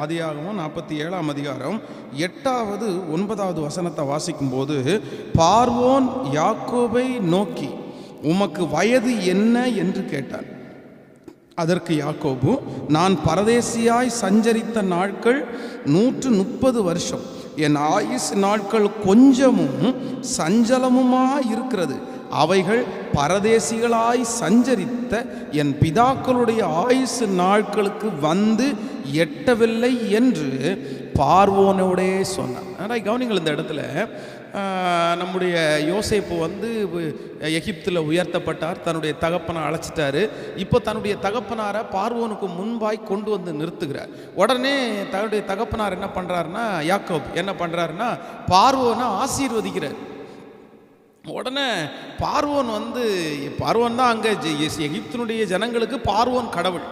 ஆதியாகமும் நாற்பத்தி ஏழாம் அதிகாரம் எட்டாவது ஒன்பதாவது வசனத்தை வாசிக்கும்போது பார்வோன் யாக்கோபை நோக்கி உமக்கு வயது என்ன? என்று கேட்டான். அதற்கு யாக்கோபு நான் பரதேசியாய் சஞ்சரித்த நாட்கள் நூற்று முப்பது வருஷம். என் ஆயுஸ் நாட்கள் கொஞ்சமும் சஞ்சலமுமா இருக்கிறது. அவைகள் பரதேசிகளாய் சஞ்சரித்த என் பிதாக்களுடைய ஆயுசு நாட்களுக்கு வந்து எட்டவில்லை என்று பார்வோனோடே சொன்னான். ஆனால் கவனிங்கள் இந்த இடத்துல? நம்முடைய யோசேப்பு வந்து எகிப்தில் உயர்த்தப்பட்டார் தன்னுடைய தகப்பனை அழைச்சிட்டாரு. இப்போ தன்னுடைய தகப்பனாரை பார்வோனுக்கு முன்பாய் கொண்டு வந்து நிறுத்துகிறார். உடனே தன்னுடைய தகப்பனார் என்ன பண்ணுறாருன்னா யாக்கோப் என்ன பண்ணுறாருன்னா பார்வோனை ஆசீர்வதிக்கிறார். உடனே பார்வோன் வந்து பார்வோன் தான் அங்கே எகிப்தினுடைய ஜனங்களுக்கு பார்வோன் கடவுள்.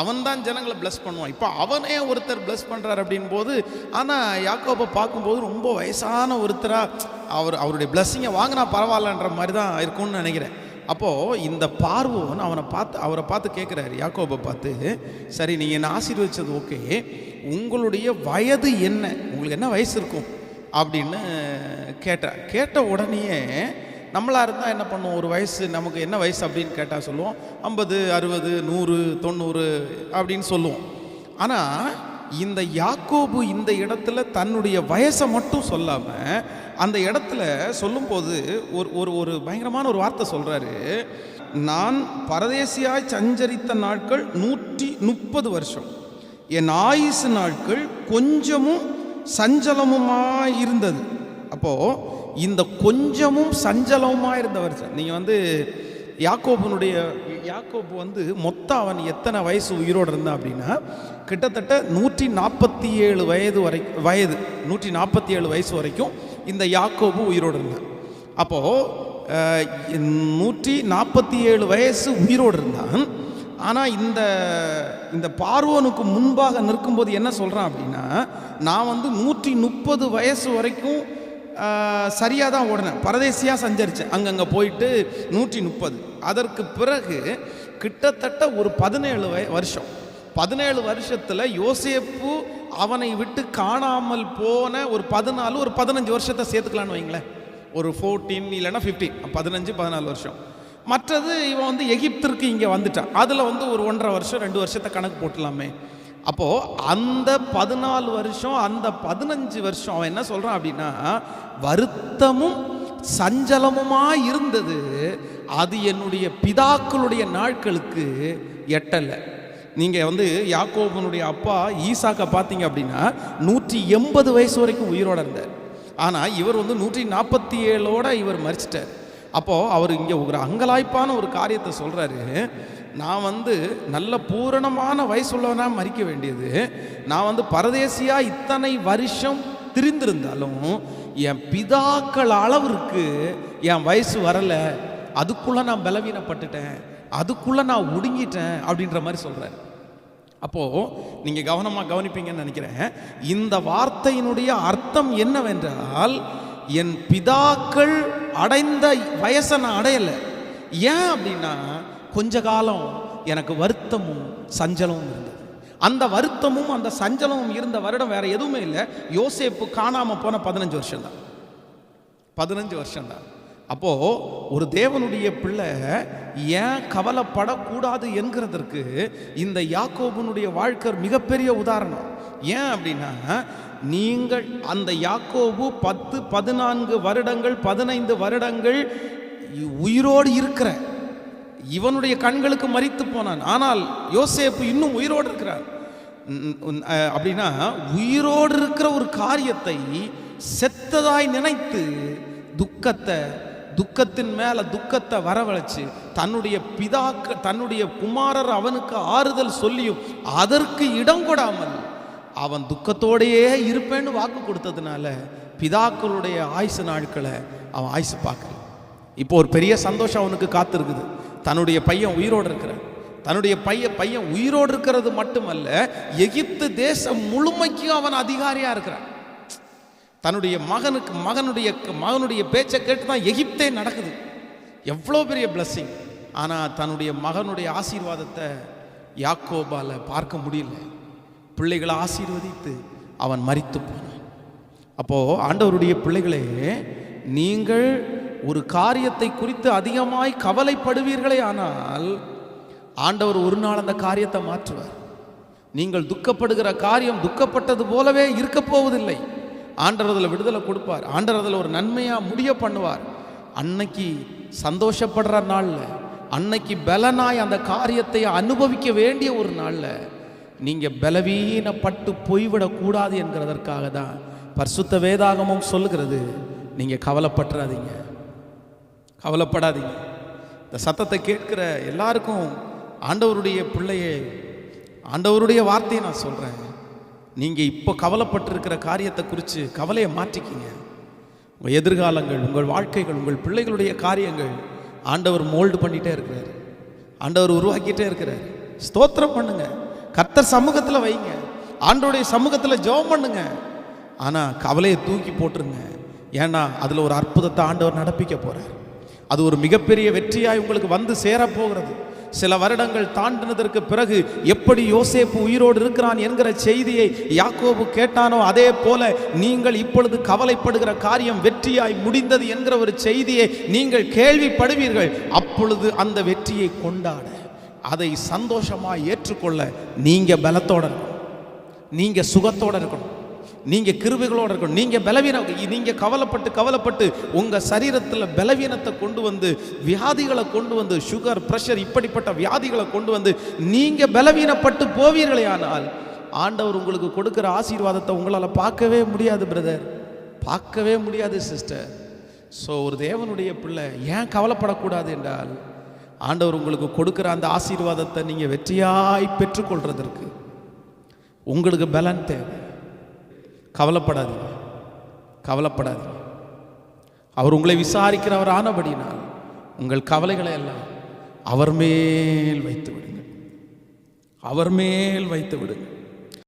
அவன் தான் ஜனங்களை பிளஸ் பண்ணுவான். இப்போ அவனே ஒருத்தர் பிளஸ் பண்ணுறார் அப்படின் போது ஆனால் யாக்கோப்பை பார்க்கும்போது ரொம்ப வயசான ஒருத்தராக அவர் அவருடைய பிளஸ்ஸிங்கை வாங்கினா பரவாயில்லன்ற மாதிரி தான் இருக்கும்னு நினைக்கிறேன். அப்போது இந்த பார்வோன் அவனை பார்த்து அவரை பார்த்து கேட்குறாரு யாக்கோபை பார்த்து சரி நீங்கள் என்ன ஆசீர்வதிச்சது ஓகே. உங்களுடைய வயது என்ன? உங்களுக்கு என்ன வயசு இருக்கும்? அப்படின்னு கேட்டேன் கேட்ட உடனேயே நம்மளாக இருந்தால் என்ன பண்ணுவோம்? ஒரு வயசு நமக்கு என்ன வயசு அப்படின்னு கேட்டால் சொல்லுவோம். ஐம்பது அறுபது நூறு தொண்ணூறு அப்படின்னு சொல்லுவோம். ஆனால் இந்த யாக்கோபு இந்த இடத்துல தன்னுடைய வயசை மட்டும் சொல்லாமல் அந்த இடத்துல சொல்லும்போது ஒரு ஒரு ஒரு பயங்கரமான ஒரு வார்த்தை சொல்கிறாரு நான் பரதேசியாய் சஞ்சரித்த நாட்கள் நூற்றி முப்பது வருஷம். என் ஆயுசு நாட்கள் கொஞ்சமும் சஞ்சலமுமாய் இருந்தது அப்போது இந்த கொஞ்சமும் சஞ்சலமாக இருந்த வருஷம். நீங்கள் வந்து யாக்கோபனுடைய யாக்கோபு வந்து மொத்தம் அவன் எத்தனை வயசு உயிரோடு இருந்தான் அப்படின்னா கிட்டத்தட்ட நூற்றி நாற்பத்தி ஏழு வயது வரை வயது நூற்றி நாற்பத்தி ஏழு வயசு வரைக்கும் இந்த யாக்கோபு உயிரோடு இருந்தான். அப்போது நூற்றி நாற்பத்தி ஏழு வயசு உயிரோடு இருந்தான். ஆனால் இந்த இந்த பார்வோனுக்கு முன்பாக நிற்கும்போது என்ன சொல்கிறான் அப்படின்னா நான் வந்து நூற்றி முப்பது வயசு வரைக்கும் சரியாக தான் ஓடினேன். பரதேசியாக சஞ்சரித்தேன் அங்கங்கே போயிட்டு நூற்றி முப்பது அதற்கு பிறகு கிட்டத்தட்ட ஒரு பதினேழு வய வருஷம். பதினேழு வருஷத்தில் யோசேப்பு அவனை விட்டு காணாமல் போன ஒரு பதினாலு ஒரு பதினஞ்சு வருஷத்தை சேர்த்துக்கலான்னு வைங்களேன். ஒரு ஃபோர்டீன் இல்லைன்னா ஃபிஃப்டீன் பதினஞ்சு பதினாலு வருஷம். மற்றது இவன் வந்து எகிப்திற்கு இங்கே வந்துட்டான். அதில் வந்து ஒரு ஒன்றரை வருஷம் ரெண்டு வருஷத்தை கணக்கு போட்டலாமே அப்போது அந்த பதினாலு வருஷம் அந்த பதினஞ்சு வருஷம் அவன் என்ன சொல்கிறான் அப்படின்னா வருத்தமும் சஞ்சலமுமா இருந்தது. அது என்னுடைய பிதாக்களுடைய நாட்களுக்கு எட்டலை. நீங்கள் வந்து யாக்கோபனுடைய அப்பா ஈசாக்கை பார்த்தீங்க அப்படின்னா நூற்றி எண்பது வயசு வரைக்கும் உயிரோட இருந்தார். ஆனால் இவர் வந்து நூற்றி நாற்பத்தி ஏழோட இவர் மறிச்சிட்டார் அப்போது அவர் இங்கே ஒரு அங்கலாய்ப்பான ஒரு காரியத்தை சொல்கிறாரு நான் வந்து நல்ல பூரணமான வயசுள்ளவனாக மறிக்க வேண்டியது. நான் வந்து பரதேசியாக இத்தனை வருஷம் திரிந்திருந்தாலும் என் பிதாக்கள் அளவிற்கு என் வயசு வரலை. அதுக்குள்ளே நான் பலவீனப்பட்டுட்டேன். அதுக்குள்ளே நான் ஒடுங்கிட்டேன் அப்படின்ற மாதிரி சொல்கிறார் அப்போது நீங்கள் கவனமாக கவனிப்பீங்கன்னு நினைக்கிறேன். இந்த வார்த்தையினுடைய அர்த்தம் என்னவென்றால் என் பிதாக்கள் அடைந்த வயசை நான் அடையலை. ஏன் அப்படின்னா கொஞ்ச காலம் எனக்கு வருத்தமும் சஞ்சலமும் இருந்தது. அந்த வருத்தமும் அந்த சஞ்சலமும் இருந்த வருடம் வேற எதுவுமே இல்லை. யோசேப்பு காணாமல் போன பதினஞ்சு வருஷம் தான் பதினஞ்சு வருஷம் தான் அப்போது ஒரு தேவனுடைய பிள்ளை ஏன் கவலைப்படக்கூடாது என்கிறதற்கு இந்த யாக்கோபனுடைய வாழ்க்கை மிகப்பெரிய உதாரணம். ஏன் அப்படின்னா நீங்கள் அந்த யாக்கோபு பத்து பதினான்கு வருடங்கள் பதினைந்து வருடங்கள் உயிரோடு இருக்கிற இவனுடைய கண்களுக்கு மறித்து போனான். ஆனால் யோசேப்பு இன்னும் உயிரோடு இருக்கிறார். அப்படின்னா உயிரோடு இருக்கிற ஒரு காரியத்தை செத்ததாய் நினைத்து துக்கத்தை துக்கத்தின் மேல துக்கத்தை வரவழைச்சு தன்னுடைய பிதாக்க தன்னுடைய குமாரர் அவனுக்கு ஆறுதல் சொல்லியும் அதற்கு இடம் கொடாமல் அவன் துக்கத்தோடையே இருப்பேன்னு வாக்கு கொடுத்ததுனால பிதாக்களுடைய ஆயுசு நாட்களை அவன் ஆயுசு பார்க்கல. இப்போ ஒரு பெரிய சந்தோஷம் அவனுக்கு காத்திருக்குது. தன்னுடைய பையன் உயிரோடு இருக்கிறான். தன்னுடைய பையன் பையன் உயிரோடு இருக்கிறது மட்டுமல்ல எகிப்து தேசம் முழுமைக்கும் அவன் அதிகாரியாக இருக்கிறான். தன்னுடைய மகனுக்கு மகனுடைய மகனுடைய பேச்சை கேட்டு தான் எகிப்தே நடக்குது. எவ்வளோ பெரிய பிளஸ்ஸிங் ஆனால் தன்னுடைய மகனுடைய ஆசீர்வாதத்தை யாக்கோபால பார்க்க முடியல. பிள்ளைகளை ஆசீர்வதித்து அவன் மறித்து போனான். அப்போது ஆண்டவருடைய பிள்ளைகளே நீங்கள் ஒரு காரியத்தை குறித்து அதிகமாய் கவலைப்படுவீர்களே ஆனால் ஆண்டவர் ஒரு நாள் அந்த காரியத்தை மாற்றுவார். நீங்கள் துக்கப்படுகிற காரியம் துக்கப்பட்டது போலவே இருக்க போவதில்லை. ஆண்டவர் அதில் விடுதலை கொடுப்பார். ஆண்டவர் அதில் ஒரு நன்மையாக முடிய பண்ணுவார். அன்னைக்கு சந்தோஷப்படுற நாளில் அன்னைக்கு பலனாய் அந்த காரியத்தை அனுபவிக்க வேண்டிய ஒரு நாளில் நீங்கள் பலவீனப்பட்டு போய்விடக்கூடாது என்கிறதற்காக தான் பரிசுத்த வேதாகமும் சொல்லுகிறது. நீங்கள் கவலைப்பட்டுறாதீங்க. கவலைப்படாதீங்க. இந்த சத்தத்தை கேட்கிற எல்லாருக்கும் ஆண்டவருடைய பிள்ளையை ஆண்டவருடைய வார்த்தையை நான் சொல்கிறேன் நீங்கள் இப்போ கவலைப்பட்டிருக்கிற காரியத்தை குறித்து கவலையை மாற்றிக்கிங்க. உங்கள் எதிர்காலங்கள் உங்கள் வாழ்க்கைகள் உங்கள் பிள்ளைகளுடைய காரியங்கள் ஆண்டவர் மோல்டு பண்ணிகிட்டே இருக்கிறார். ஆண்டவர் உருவாக்கிட்டே இருக்கிறார். ஸ்தோத்திரம் பண்ணுங்க. கர்த்தர் சமூகத்தில் வைங்க. ஆண்டவருடைய சமூகத்தில் ஜெபம் பண்ணுங்க. ஆனால் கவலையை தூக்கி போட்டுருங்க. ஏன்னா அதில் ஒரு அற்புதத்தை ஆண்டவர் நடப்பிக்க போகிறார் அது ஒரு மிகப்பெரிய வெற்றியாய் உங்களுக்கு வந்து சேரப்போகிறது. சில வருடங்கள் தாண்டினதற்கு பிறகு எப்படி யோசேப்பு உயிரோடு இருக்கிறான் என்கிற செய்தியை யாக்கோபு கேட்டானோ அதே போல நீங்கள் இப்பொழுது கவலைப்படுகிற காரியம் வெற்றியாய் முடிந்தது என்கிற ஒரு செய்தியை நீங்கள் கேள்விப்படுவீர்கள். அப்பொழுது அந்த வெற்றியை கொண்டாட அதை சந்தோஷமாய் ஏற்றுக்கொள்ள நீங்கள் பலத்தோட இருக்கணும். நீங்கள் சுகத்தோட இருக்கணும். நீங்கள் கிருபைகளோடு இருக்கணும். நீங்கள் பலவீனம் நீங்கள் கவலைப்பட்டு கவலைப்பட்டு உங்கள் சரீரத்தில் பலவீனத்தை கொண்டு வந்து வியாதிகளை கொண்டு வந்து சுகர் ப்ரெஷர் இப்படிப்பட்ட வியாதிகளை கொண்டு வந்து நீங்கள் பலவீனப்பட்டு போவீர்களே ஆனால் ஆண்டவர் உங்களுக்கு கொடுக்குற ஆசீர்வாதத்தை உங்களால் பார்க்கவே முடியாது பிரதர் பார்க்கவே முடியாது சிஸ்டர் ஸோ ஒரு தேவனுடைய பிள்ளை ஏன் கவலைப்படக்கூடாது என்றால் ஆண்டவர் உங்களுக்கு கொடுக்குற அந்த ஆசீர்வாதத்தை நீங்கள் வெற்றியாய் பெற்றுக்கொள்றதற்கு உங்களுக்கு பலன் தேவை. கவலைப்படாதீங்க. கவலைப்படாதீங்க. அவர் உங்களை விசாரிக்கிறவர் ஆனபடினால் உங்கள் கவலைகளை எல்லாம் அவர் மேல் வைத்து விடுங்கள். அவர் மேல் வைத்து விடுங்கள்.